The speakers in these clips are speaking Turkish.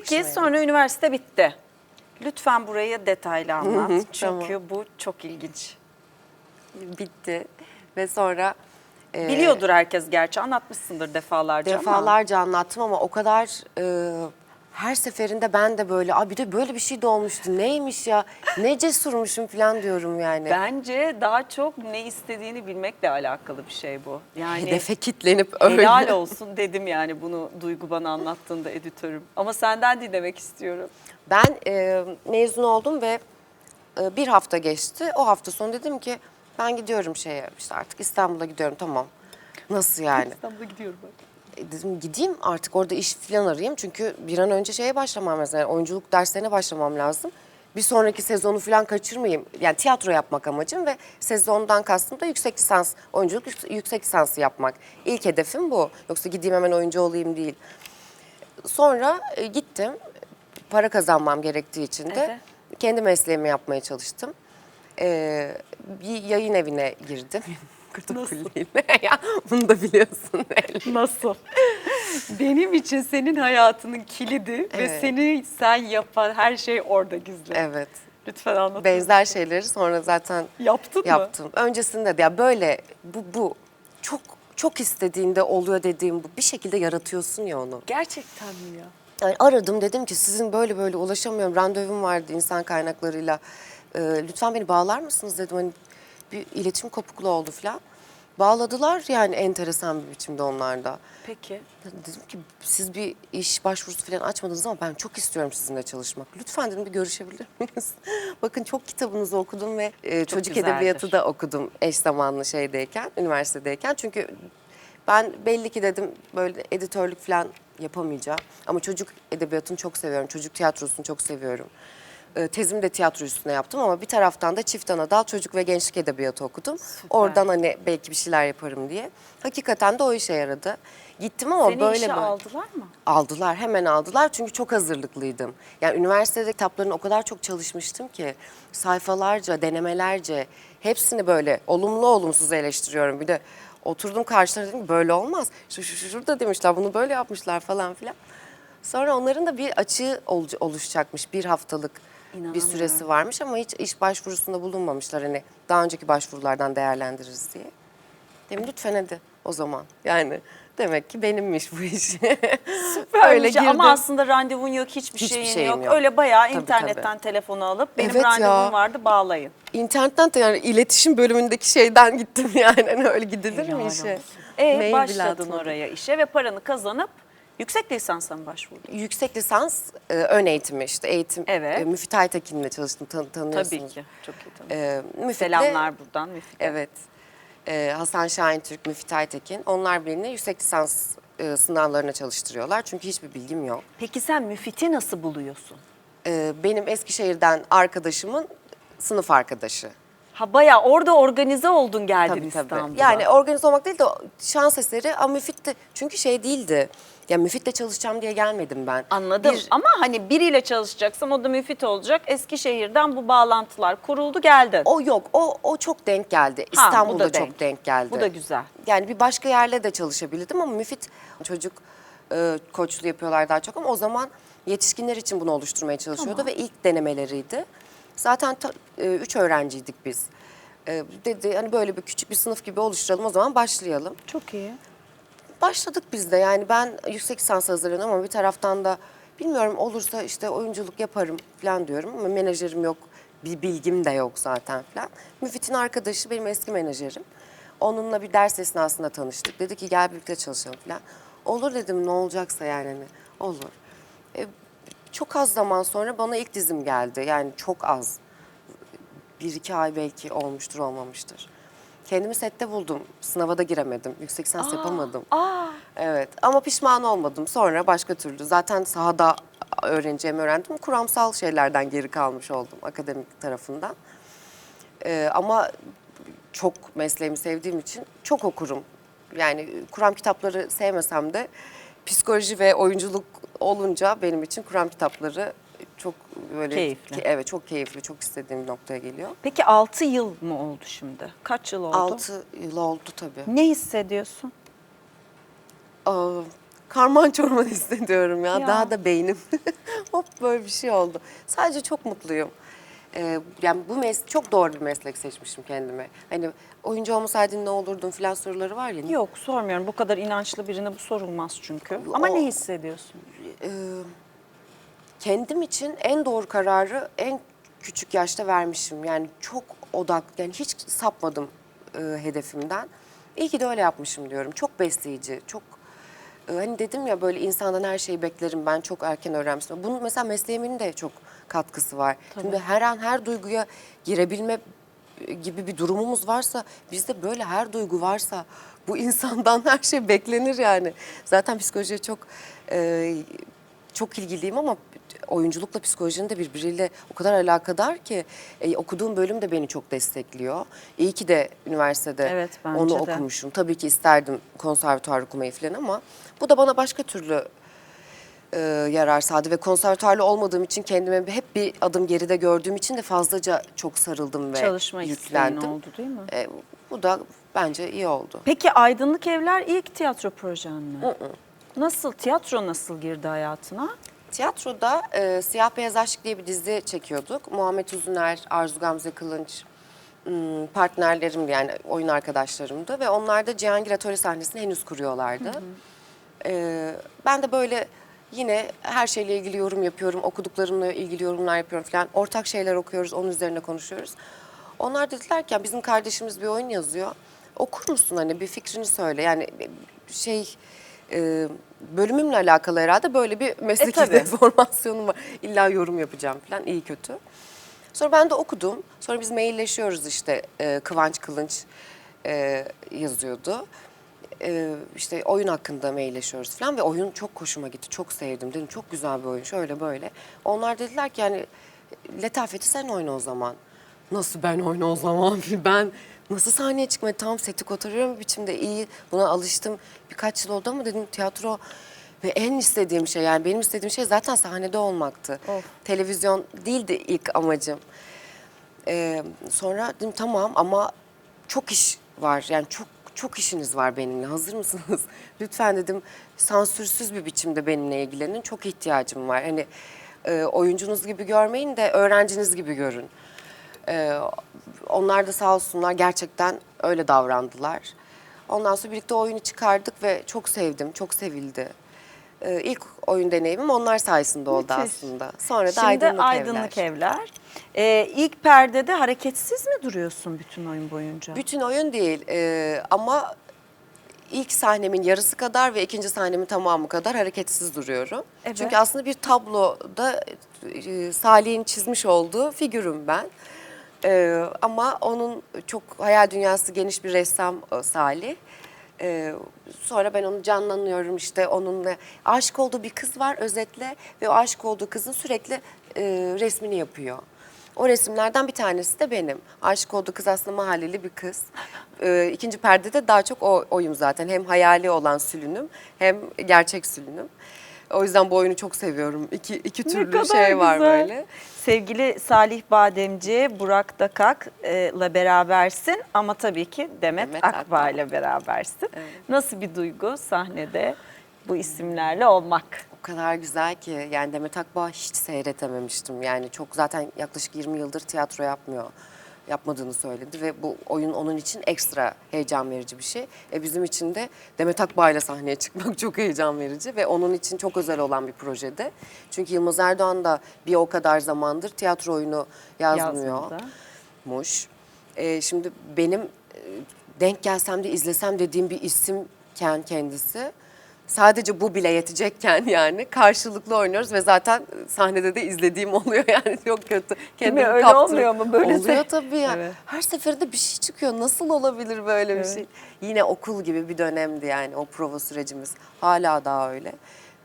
Peki sonra üniversite bitti. Lütfen burayı detaylı anlat. Çünkü bu çok ilginç. Bitti ve sonra e, Biliyordur herkes gerçi anlatmışsındır defalarca ama. defalarca anlattım ama o kadar e, her seferinde ben de böyle Aa, bir de böyle bir şey de olmuştu neymiş ya ne cesurmuşum falan diyorum yani. Bence daha çok ne istediğini bilmekle alakalı bir şey bu. Yani Hedefe kitlenip öyle. helal olsun dedim yani bunu Duygu bana anlattığında editörüm. Ama senden dinlemek istiyorum. Ben e, mezun oldum ve e, bir hafta geçti. O hafta sonu dedim ki ben gidiyorum şeye işte artık İstanbul'a gidiyorum tamam. Nasıl yani? İstanbul'a gidiyorum. Dedim gideyim artık orada iş falan arayayım. Çünkü bir an önce şeye başlamam lazım. Yani oyunculuk derslerine başlamam lazım. Bir sonraki sezonu falan kaçırmayayım. Yani tiyatro yapmak amacım ve sezondan kastım da yüksek lisans, oyunculuk yük- yüksek lisansı yapmak. İlk hedefim bu. Yoksa gideyim hemen oyuncu olayım değil. Sonra e, gittim. Para kazanmam gerektiği için de kendi mesleğimi yapmaya çalıştım. E, bir yayın evine girdim. Kırtakulliyle. ya bunu da biliyorsun. Nasıl? Benim için senin hayatının kilidi ve Evet. seni sen yapan her şey orada gizli. Evet. Lütfen anlat. Benzer şeyleri sonra zaten Yaptın mı? yaptım. Öncesinde de ya böyle bu bu çok çok istediğinde oluyor dediğim bu bir şekilde yaratıyorsun ya onu. Gerçekten mi ya? Yani aradım dedim ki sizin böyle böyle ulaşamıyorum. Randevum vardı insan kaynaklarıyla. Ee, lütfen beni bağlar mısınız dedim. Hani bir iletişim kopukluğu oldu falan. Bağladılar yani enteresan bir biçimde onlarda. Peki. Dedim ki siz bir iş başvurusu falan açmadınız ama ben çok istiyorum sizinle çalışmak. Lütfen dedim bir görüşebilir miyiz? Bakın çok kitabınızı okudum ve e, çocuk güzeldir. edebiyatı da okudum eş zamanlı şeydeyken, üniversitedeyken. Çünkü ben belli ki dedim böyle editörlük falan yapamayacağım. Ama çocuk edebiyatını çok seviyorum, çocuk tiyatrosunu çok seviyorum. E, Tezimi de tiyatro üstüne yaptım ama bir taraftan da çift anadal çocuk ve gençlik edebiyatı okudum. Oradan hani belki bir şeyler yaparım diye. Hakikaten de o işe yaradı. Gittim ama Seni böyle işe böyle. aldılar mı? Aldılar, hemen aldılar çünkü çok hazırlıklıydım. Yani üniversitede kitaplarını o kadar çok çalışmıştım ki sayfalarca, denemelerce hepsini böyle olumlu olumsuz eleştiriyorum. Bir de oturdum karşılarına dedim ki böyle olmaz. Şu, şu, şu- şurada demişler, bunu böyle yapmışlar falan filan. Sonra onların da bir açığı ol- oluşacakmış bir haftalık bir süresi varmış ama hiç iş başvurusunda bulunmamışlar hani daha önceki başvurulardan değerlendiririz diye. Dedim lütfen hadi o zaman. Yani demek ki benimmiş bu iş. Öyle girdim. ama aslında randevun yok, hiçbir, Hiçbir şeyin şeyim yok. yok. Öyle bayağı Tabii, internetten telefonu alıp benim Evet ya. randevum vardı bağlayın. İnternetten de yani iletişim bölümündeki şeyden gittim yani. Hani öyle gidilir mi işe? E Mail başladın oraya işe ve paranı kazanıp yüksek lisansa mı başvurdun? Yüksek lisans e, ön eğitimi işte eğitim. Evet. E, Müfit Aytekin'le çalıştım tan- tanıyorsunuz. Tabii ki. Çok iyi tanıyorum. E, Müfit'le- Selamlar buradan Müfit'e. Evet. E, Hasan Şahin Türk, Müfit Aytekin. Onlar beni yüksek lisans e, sınavlarına çalıştırıyorlar. Çünkü hiçbir bilgim yok. Peki sen Müfit'i nasıl buluyorsun? E, benim Eskişehir'den arkadaşımın sınıf arkadaşı. Ha bayağı orada organize oldun geldin Tabii tabii. İstanbul'a. Yani organize olmak değil de şans eseri ama Müfit'te çünkü şey değildi. Ya Müfit'te çalışacağım diye gelmedim ben. Anladım Bir- ama hani biriyle çalışacaksam o da Müfit olacak. Eskişehir'den bu bağlantılar kuruldu geldin. o yok. O o çok denk geldi. Ha, bu İstanbul'da da çok denk. denk geldi. Bu da güzel. Yani bir başka yerle de çalışabilirdim ama Müfit çocuk e, koçluğu yapıyorlar daha çok ama o zaman yetişkinler için bunu oluşturmaya çalışıyordu ve ilk denemeleriydi. Zaten ta- e, üç öğrenciydik biz. E, dedi hani böyle bir küçük bir sınıf gibi oluşturalım o zaman başlayalım. Çok iyi. Başladık biz de yani ben yüksek lisans hazırlanıyorum ama bir taraftan da bilmiyorum olursa işte oyunculuk yaparım falan diyorum ama menajerim yok, bir bilgim de yok zaten falan. Müfit'in arkadaşı benim eski menajerim. Onunla bir ders esnasında tanıştık. Dedi ki gel birlikte çalışalım falan. Olur dedim ne olacaksa yani hani olur. E, çok az zaman sonra bana ilk dizim geldi yani çok az. Bir iki ay belki olmuştur olmamıştır. Kendimi sette buldum. Sınava da giremedim. Yüksek lisans yapamadım. Aa, Evet ama pişman olmadım. Sonra başka türlü zaten sahada öğreneceğimi öğrendim. Kuramsal şeylerden geri kalmış oldum akademik tarafından. Ee, ama çok mesleğimi sevdiğim için çok okurum. Yani kuram kitapları sevmesem de psikoloji ve oyunculuk olunca benim için kuram kitapları çok böyle Keyifli. Ki- evet çok keyifli, çok istediğim bir noktaya geliyor. peki 6 yıl mı oldu şimdi? Kaç yıl oldu? 6 yıl oldu tabii. Ne hissediyorsun? Aa, karman çorman hissediyorum ya. Ya. Daha da beynim. Hop böyle bir şey oldu. Sadece çok mutluyum. Ee, yani bu mes çok doğru bir meslek seçmişim kendime. Hani oyuncu olmasaydın ne olurdun filan soruları var ya. Yok sormuyorum. Bu kadar inançlı birine bu sorulmaz çünkü. Ama O- ne hissediyorsun? Ee, kendim için en doğru kararı en küçük yaşta vermişim. Yani çok odak, yani hiç sapmadım e, hedefimden. İyi ki de öyle yapmışım diyorum. Çok besleyici, çok e, hani dedim ya böyle insandan her şeyi beklerim ben çok erken öğrenmiştim. Bunun mesela mesleğimin de çok katkısı var. Şimdi her an her duyguya girebilme gibi bir durumumuz varsa bizde böyle her duygu varsa bu insandan her şey beklenir yani. Zaten psikolojiye çok e, çok ilgiliyim ama oyunculukla psikolojinin de birbiriyle o kadar alakadar ki e, okuduğum bölüm de beni çok destekliyor. İyi ki de üniversitede Evet, onu de. okumuşum. Tabii ki isterdim konservatuar okumayı falan ama bu da bana başka türlü e, yarar sağladı ve konservatuarlı olmadığım için kendime hep bir adım geride gördüğüm için de fazlaca çok sarıldım ve Çalışma yüklendim. oldu değil mi? E, bu da bence iyi oldu. Peki Aydınlık Evler ilk tiyatro projen mi? Nasıl? Tiyatro nasıl girdi hayatına? Tiyatroda e, Siyah Beyaz Aşk diye bir dizi çekiyorduk. Muhammed Uzuner, Arzu Gamze Kılınç m, partnerlerimdi yani oyun arkadaşlarımdı ve onlar da Cihangir Atölye sahnesini henüz kuruyorlardı. E, ben de böyle yine her şeyle ilgili yorum yapıyorum, okuduklarımla ilgili yorumlar yapıyorum falan. Ortak şeyler okuyoruz, onun üzerine konuşuyoruz. Onlar dediler ki "Ya bizim kardeşimiz bir oyun yazıyor. Okur musun hani bir fikrini söyle. Yani şey e, bölümümle alakalı herhalde böyle bir mesleki tabii. deformasyonum var. İlla yorum yapacağım falan iyi kötü. Sonra ben de okudum. Sonra biz mailleşiyoruz işte e, Kıvanç Kılınç e, yazıyordu. E, işte oyun hakkında mailleşiyoruz falan ve oyun çok hoşuma gitti. Çok sevdim dedim çok güzel bir oyun şöyle böyle. Onlar dediler ki yani letafeti sen oyna o zaman. Nasıl ben oyna o zaman? Ben nasıl sahneye çıkmayı tam seti kotarıyorum biçimde iyi buna alıştım. Birkaç yıl oldu ama dedim tiyatro ve en istediğim şey yani benim istediğim şey zaten sahnede olmaktı. Of. Televizyon değildi ilk amacım. Ee, sonra dedim tamam ama çok iş var yani çok çok işiniz var benimle hazır mısınız? Lütfen dedim sansürsüz bir biçimde benimle ilgilenin çok ihtiyacım var. Hani e, oyuncunuz gibi görmeyin de öğrenciniz gibi görün. Ee, onlar da sağ olsunlar gerçekten öyle davrandılar. Ondan sonra birlikte oyunu çıkardık ve çok sevdim, çok sevildi. Ee, ilk oyun deneyimim onlar sayesinde oldu Müthiş. aslında. Sonra da Şimdi Aydınlık, Aydınlık Evler. Evler. Ee, ilk perdede hareketsiz mi duruyorsun bütün oyun boyunca? Bütün oyun değil ee, ama ilk sahnemin yarısı kadar ve ikinci sahnemin tamamı kadar hareketsiz duruyorum. Evet. Çünkü aslında bir tabloda e, Salih'in çizmiş olduğu figürüm ben. Ee, ama onun çok hayal dünyası geniş bir ressam e, Salih. Ee, sonra ben onu canlanıyorum işte onunla aşık olduğu bir kız var özetle ve o aşık olduğu kızın sürekli e, resmini yapıyor. O resimlerden bir tanesi de benim. Aşık olduğu kız aslında mahalleli bir kız. Ee, ikinci perdede daha çok o oyum zaten. Hem hayali olan sülünüm hem gerçek sülünüm. O yüzden bu oyunu çok seviyorum. İki, iki türlü şey var güzel. böyle. Sevgili Salih Bademci, Burak Dakak'la berabersin ama tabii ki Demet, Demet Akbağ Akbağ. ile berabersin. Evet. Nasıl bir duygu sahnede bu isimlerle olmak? O kadar güzel ki yani Demet Akbağ hiç seyretememiştim. Yani çok zaten yaklaşık 20 yıldır tiyatro yapmıyor. Yapmadığını söyledi ve bu oyun onun için ekstra heyecan verici bir şey. E bizim için de Demet Akbağ ile sahneye çıkmak çok heyecan verici ve onun için çok özel olan bir projede. Çünkü Yılmaz Erdoğan da bir o kadar zamandır tiyatro oyunu yazmıyor. Yazmadı. Muş. Ee, şimdi benim e, denk gelsem de izlesem dediğim bir isimken kendisi. Sadece bu bile yetecekken yani karşılıklı oynuyoruz ve zaten sahnede de izlediğim oluyor yani çok kötü. Kendimi Öyle kaptırıp- olmuyor mu? Böyle Oluyor tabii ya. Evet. Her seferinde bir şey çıkıyor. Nasıl olabilir böyle bir Evet. şey? Yine okul gibi bir dönemdi yani o prova sürecimiz. Hala daha öyle.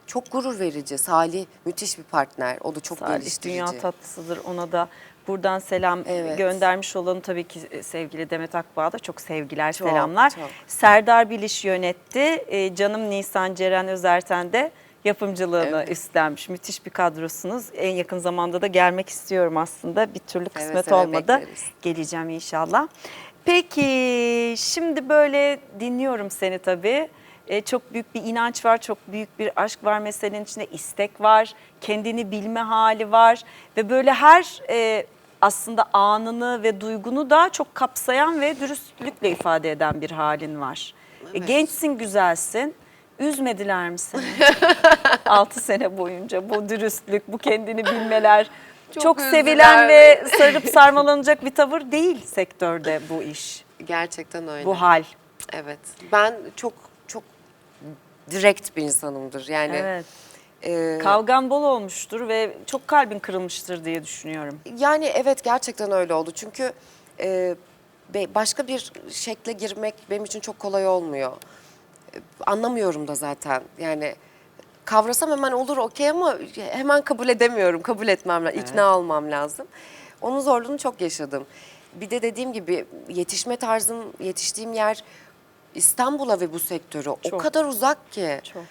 Çok gurur verici. Salih müthiş bir partner. O da çok Salih geliştirici. dünya tatlısıdır. Ona da buradan selam Evet. göndermiş olanı tabii ki sevgili Demet Akbağ'a da çok sevgiler, Çok, selamlar. çok. Serdar Biliş yönetti. Ee, canım Nisan Ceren Özerten de yapımcılığını Evet. üstlenmiş. Müthiş bir kadrosunuz. En yakın zamanda da gelmek istiyorum aslında. Bir türlü kısmet seve olmadı. bekleriz. Geleceğim inşallah. Peki şimdi böyle dinliyorum seni tabii. E, çok büyük bir inanç var, çok büyük bir aşk var meselenin içinde, istek var, kendini bilme hali var ve böyle her e, aslında anını ve duygunu da çok kapsayan ve dürüstlükle ifade eden bir halin var. E, Evet. gençsin, güzelsin. Üzmediler mi seni? 6 sene boyunca bu dürüstlük, bu kendini bilmeler. Çok, Çok sevilen ve sarıp sarmalanacak bir tavır değil sektörde bu iş, Gerçekten öyle. bu hal. Evet. Ben çok direkt bir insanımdır. Yani Evet. e, Kavgan bol olmuştur ve çok kalbin kırılmıştır diye düşünüyorum. yani evet gerçekten öyle oldu. Çünkü e, başka bir şekle girmek benim için çok kolay olmuyor. E, Anlamıyorum da zaten. Yani kavrasam hemen olur okey ama hemen kabul edemiyorum. Kabul etmem lazım. ikna olmam lazım. Onun zorluğunu çok yaşadım. Bir de dediğim gibi yetişme tarzım, yetiştiğim yer İstanbul'a ve bu sektöre o Çok. kadar uzak ki. Çok.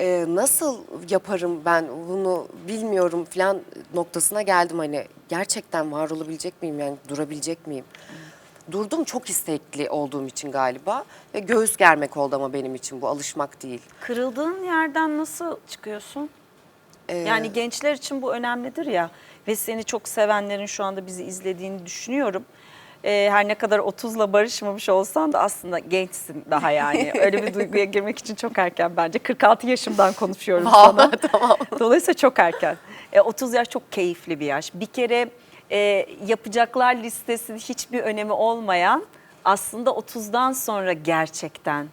Ee, nasıl yaparım ben bunu bilmiyorum falan noktasına geldim hani gerçekten var olabilecek miyim yani durabilecek miyim? Durdum çok istekli olduğum için galiba ve göğüs germek oldu ama benim için bu alışmak değil. Kırıldığın yerden nasıl çıkıyorsun? Ee, Yani gençler için bu önemlidir ya ve seni çok sevenlerin şu anda bizi izlediğini düşünüyorum. Ee, her ne kadar 30'la barışmamış olsan da aslında gençsin daha yani. Öyle bir duyguya girmek için çok erken bence. 46 yaşımdan konuşuyorum sana. Dolayısıyla çok erken. E, 30 yaş çok keyifli bir yaş. Bir kere e, yapacaklar listesi hiçbir önemi olmayan aslında 30'dan sonra gerçekten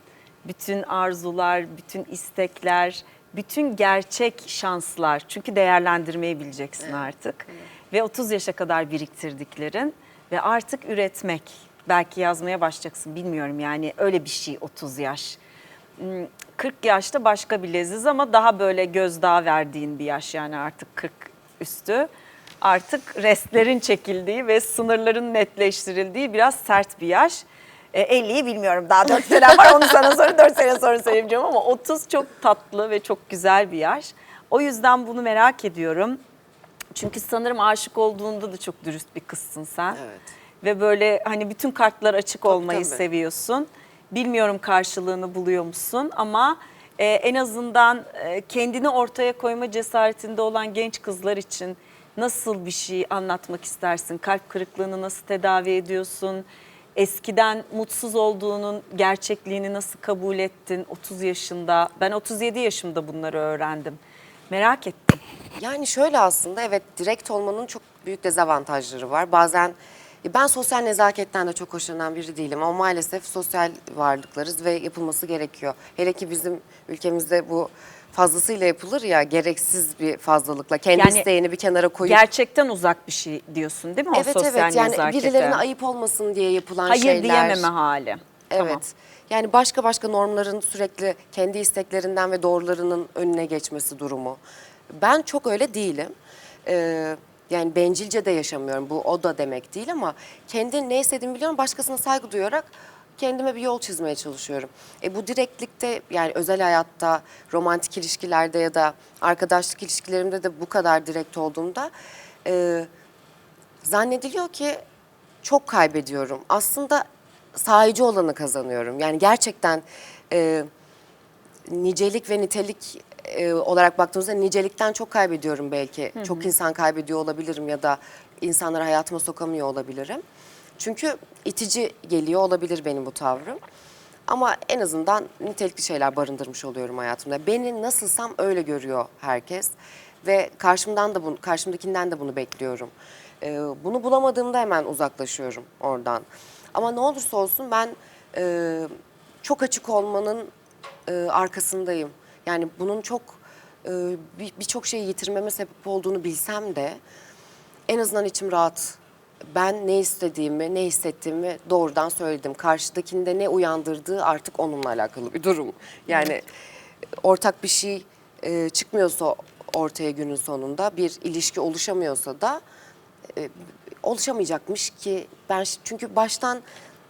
bütün arzular, bütün istekler, bütün gerçek şanslar. Çünkü değerlendirmeyi bileceksin artık. Ve 30 yaşa kadar biriktirdiklerin ve artık üretmek. Belki yazmaya başlayacaksın bilmiyorum yani öyle bir şey 30 yaş. Hmm, 40 yaşta başka bir leziz ama daha böyle gözdağı verdiğin bir yaş yani artık 40 üstü. Artık restlerin çekildiği ve sınırların netleştirildiği biraz sert bir yaş. E, 50'yi bilmiyorum daha 4 sene var onu sana sonra 4 sene sonra söyleyeceğim ama 30 çok tatlı ve çok güzel bir yaş. O yüzden bunu merak ediyorum. Çünkü sanırım aşık olduğunda da çok dürüst bir kızsın sen. Evet. Ve böyle hani bütün kartlar açık olmayı tabii. seviyorsun. Bilmiyorum karşılığını buluyor musun ama e, en azından e, kendini ortaya koyma cesaretinde olan genç kızlar için nasıl bir şey anlatmak istersin? Kalp kırıklığını nasıl tedavi ediyorsun? Eskiden mutsuz olduğunun gerçekliğini nasıl kabul ettin 30 yaşında? Ben 37 yaşımda bunları öğrendim. Merak ettim. Yani şöyle aslında evet direkt olmanın çok büyük dezavantajları var. Bazen ben sosyal nezaketten de çok hoşlanan biri değilim ama maalesef sosyal varlıklarız ve yapılması gerekiyor. Hele ki bizim ülkemizde bu fazlasıyla yapılır ya gereksiz bir fazlalıkla kendi Yani isteğini bir kenara koyup Gerçekten uzak bir şey diyorsun değil mi o evet sosyal evet yani nezakete? birilerine ayıp olmasın diye yapılan Hayır şeyler. diyememe hali. Evet. Tamam. Yani başka başka normların sürekli kendi isteklerinden ve doğrularının önüne geçmesi durumu. Ben çok öyle değilim. Ee, yani bencilce de yaşamıyorum. Bu o da demek değil ama kendi ne istediğimi biliyorum. Başkasına saygı duyarak kendime bir yol çizmeye çalışıyorum. E bu direktlikte yani özel hayatta, romantik ilişkilerde ya da arkadaşlık ilişkilerimde de bu kadar direkt olduğumda e, zannediliyor ki çok kaybediyorum. Aslında sahici olanı kazanıyorum. Yani gerçekten e, nicelik ve nitelik e, olarak baktığımızda nicelikten çok kaybediyorum belki. Çok insan kaybediyor olabilirim ya da insanları hayatıma sokamıyor olabilirim. Çünkü itici geliyor olabilir benim bu tavrım. Ama en azından nitelikli şeyler barındırmış oluyorum hayatımda. Beni nasılsam öyle görüyor herkes ve karşımdan da bunu, karşımdakinden de bunu bekliyorum. Ee, bunu bulamadığımda hemen uzaklaşıyorum oradan. Ama ne olursa olsun ben e, çok açık olmanın e, arkasındayım. Yani bunun çok e, bir- birçok şeyi yitirmeme sebep olduğunu bilsem de en azından içim rahat. Ben ne istediğimi, ne hissettiğimi doğrudan söyledim. Karşıdakinde ne uyandırdığı artık onunla alakalı bir durum. Yani ortak bir şey e, çıkmıyorsa ortaya günün sonunda, bir ilişki oluşamıyorsa da e, oluşamayacakmış ki ben çünkü baştan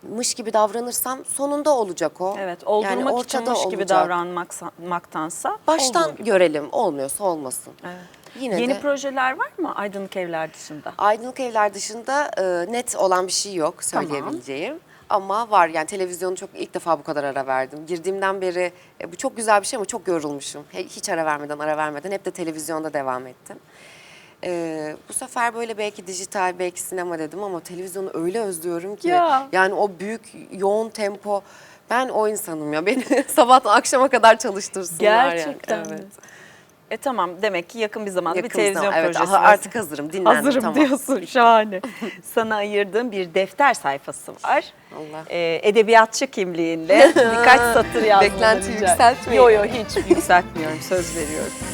mış gibi davranırsam sonunda olacak o. Evet, oldurmak Yani içinmiş gibi olacak. davranmaktansa Baştan gibi. görelim, olmuyorsa olmasın. Evet. Yine Yeni de projeler var mı Aydınlık Evler dışında? aydınlık evler dışında e, net olan bir şey yok söyleyebileceğim. Ama var yani televizyonu çok ilk defa bu kadar ara verdim. Girdiğimden beri e, bu çok güzel bir şey ama çok yorulmuşum. Hiç ara vermeden ara vermeden hep de televizyonda devam ettim. Ee, bu sefer böyle belki dijital belki sinema dedim ama televizyonu öyle özlüyorum ki. Ya. Yani o büyük yoğun tempo ben o insanım ya. Beni sabahtan akşama kadar çalıştırsınlar Gerçekten yani. Evet. E tamam demek ki yakın bir zamanda bir Yakın televizyon zaman- evet, projesi. aha, artık hazırım dinlendim Hazırım tamam. diyorsun şahane. Sana ayırdığım bir defter sayfası var. Allah. Ee, edebiyatçı kimliğinde birkaç satır yazmanı Beklenti rica- yükseltmeyin. Yo yo hiç yükseltmiyorum söz veriyorum.